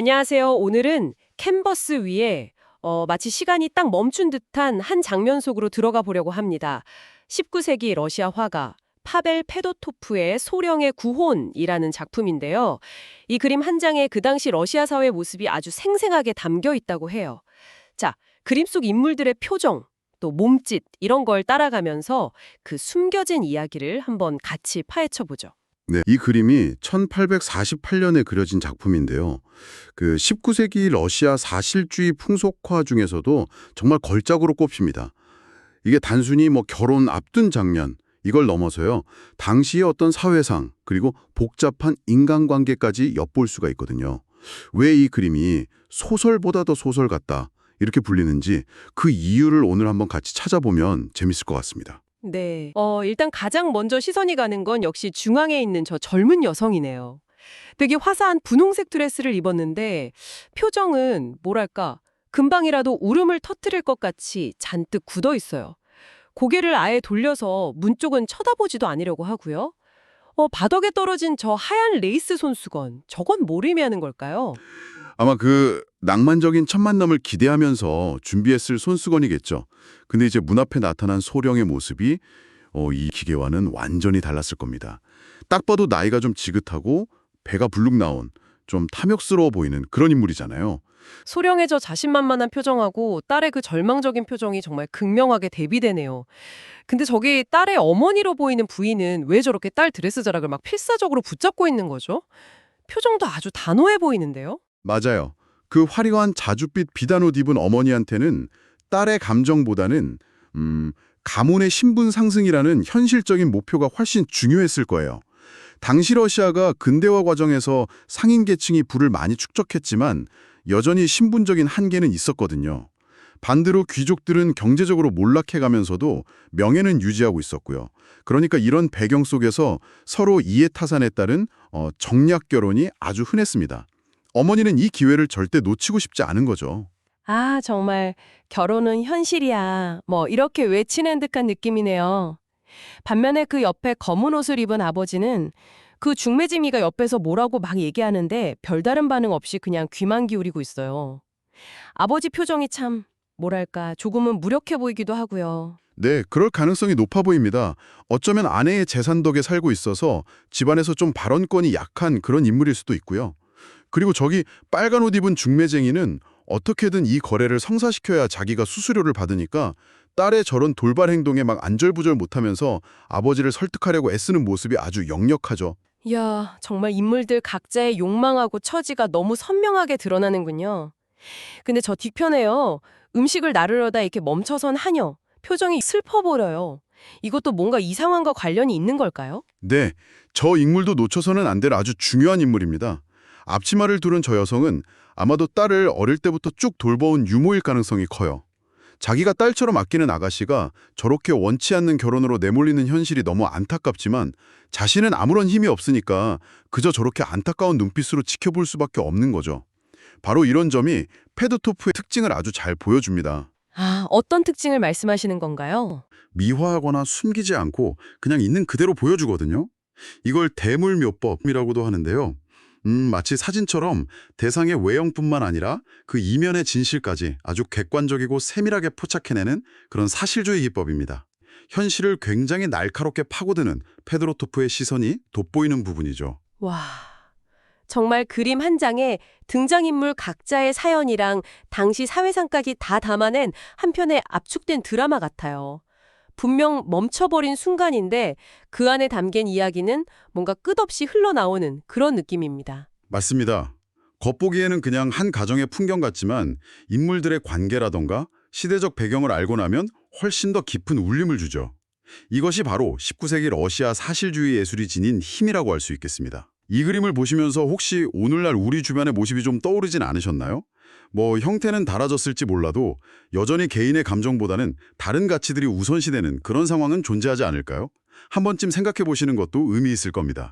안녕하세요. 오늘은 캔버스 위에 어, 마치 시간이 딱 멈춘 듯한 한 장면 속으로 들어가 보려고 합니다. 19세기 러시아 화가 파벨 페도토프의 소령의 구혼이라는 작품인데요. 이 그림 한 장에 그 당시 러시아 사회 모습이 아주 생생하게 담겨 있다고 해요. 자, 그림 속 인물들의 표정, 또 몸짓 이런 걸 따라가면서 그 숨겨진 이야기를 한번 같이 파헤쳐 보죠. 네, 이 그림이 1848년에 그려진 작품인데요. 그 19세기 러시아 사실주의 풍속화 중에서도 정말 걸작으로 꼽힙니다. 이게 단순히 뭐 결혼 앞둔 장면 이걸 넘어서요. 당시의 어떤 사회상 그리고 복잡한 인간관계까지 엿볼 수가 있거든요. 왜 이 그림이 소설보다 더 소설 같다 이렇게 불리는지 그 이유를 오늘 한번 같이 찾아보면 재밌을 것 같습니다. 네. 어, 일단 가장 먼저 시선이 가는 건 역시 중앙에 있는 저 젊은 여성이네요. 되게 화사한 분홍색 드레스를 입었는데 표정은 뭐랄까 금방이라도 울음을 터뜨릴 것 같이 잔뜩 굳어 있어요. 고개를 아예 돌려서 문 쪽은 쳐다보지도 않으려고 하고요. 어, 바닥에 떨어진 저 하얀 레이스 손수건, 저건 뭘 의미하는 걸까요? 아마 그 낭만적인 첫 만남을 기대하면서 준비했을 손수건이겠죠. 근데 이제 문 앞에 나타난 소령의 모습이 어, 이 기계와는 완전히 달랐을 겁니다. 딱 봐도 나이가 좀 지긋하고 배가 불룩 나온 좀 탐욕스러워 보이는 그런 인물이잖아요. 소령의 저 자신만만한 표정하고 딸의 그 절망적인 표정이 정말 극명하게 대비되네요. 근데 저기 딸의 어머니로 보이는 부인은 왜 저렇게 딸 드레스 자락을 막 필사적으로 붙잡고 있는 거죠? 표정도 아주 단호해 보이는데요? 맞아요. 그 화려한 자줏빛 비단 옷 입은 어머니한테는 딸의 감정보다는 음, 가문의 신분 상승이라는 현실적인 목표가 훨씬 중요했을 거예요. 당시 러시아가 근대화 과정에서 상인 계층이 부를 많이 축적했지만 여전히 신분적인 한계는 있었거든요. 반대로 귀족들은 경제적으로 몰락해가면서도 명예는 유지하고 있었고요. 그러니까 이런 배경 속에서 서로 이해타산에 따른 어, 정략 결혼이 아주 흔했습니다. 어머니는 이 기회를 절대 놓치고 싶지 않은 거죠. 아, 정말 결혼은 현실이야. 뭐 이렇게 외치는 듯한 느낌이네요. 반면에 그 옆에 검은 옷을 입은 아버지는 그 중매지미가 옆에서 뭐라고 막 얘기하는데 별다른 반응 없이 그냥 귀만 기울이고 있어요. 아버지 표정이 참 뭐랄까 조금은 무력해 보이기도 하고요. 네, 그럴 가능성이 높아 보입니다. 어쩌면 아내의 재산 덕에 살고 있어서 집안에서 좀 발언권이 약한 그런 인물일 수도 있고요. 그리고 저기 빨간 옷 입은 중매쟁이는 어떻게든 이 거래를 성사시켜야 자기가 수수료를 받으니까 딸의 저런 돌발 행동에 막 안절부절 못하면서 아버지를 설득하려고 애쓰는 모습이 아주 역력하죠. 이야, 정말 인물들 각자의 욕망하고 처지가 너무 선명하게 드러나는군요. 근데 저 뒤편에요. 음식을 나르려다 이렇게 멈춰선 하녀. 표정이 슬퍼 보여요. 이것도 뭔가 이 상황과 관련이 있는 걸까요? 네, 저 인물도 놓쳐서는 안 될 아주 중요한 인물입니다. 앞치마를 두른 저 여성은 아마도 딸을 어릴 때부터 쭉 돌봐온 유모일 가능성이 커요. 자기가 딸처럼 아끼는 아가씨가 저렇게 원치 않는 결혼으로 내몰리는 현실이 너무 안타깝지만 자신은 아무런 힘이 없으니까 그저 저렇게 안타까운 눈빛으로 지켜볼 수밖에 없는 거죠. 바로 이런 점이 페드토프의 특징을 아주 잘 보여줍니다. 아, 어떤 특징을 말씀하시는 건가요? 미화하거나 숨기지 않고 그냥 있는 그대로 보여주거든요. 이걸 대물묘법이라고도 하는데요. 음, 마치 사진처럼 대상의 외형뿐만 아니라 그 이면의 진실까지 아주 객관적이고 세밀하게 포착해내는 그런 사실주의 기법입니다. 현실을 굉장히 날카롭게 파고드는 페드로토프의 시선이 돋보이는 부분이죠. 와, 정말 그림 한 장에 등장인물 각자의 사연이랑 당시 사회상까지 다 담아낸 한편의 압축된 드라마 같아요. 분명 멈춰버린 순간인데 그 안에 담긴 이야기는 뭔가 끝없이 흘러나오는 그런 느낌입니다. 맞습니다. 겉보기에는 그냥 한 가정의 풍경 같지만 인물들의 관계라던가 시대적 배경을 알고 나면 훨씬 더 깊은 울림을 주죠. 이것이 바로 19세기 러시아 사실주의 예술이 지닌 힘이라고 할 수 있겠습니다. 이 그림을 보시면서 혹시 오늘날 우리 주변의 모습이 좀 떠오르진 않으셨나요? 뭐 형태는 달라졌을지 몰라도 여전히 개인의 감정보다는 다른 가치들이 우선시되는 그런 상황은 존재하지 않을까요? 한 번쯤 생각해 보시는 것도 의미 있을 겁니다.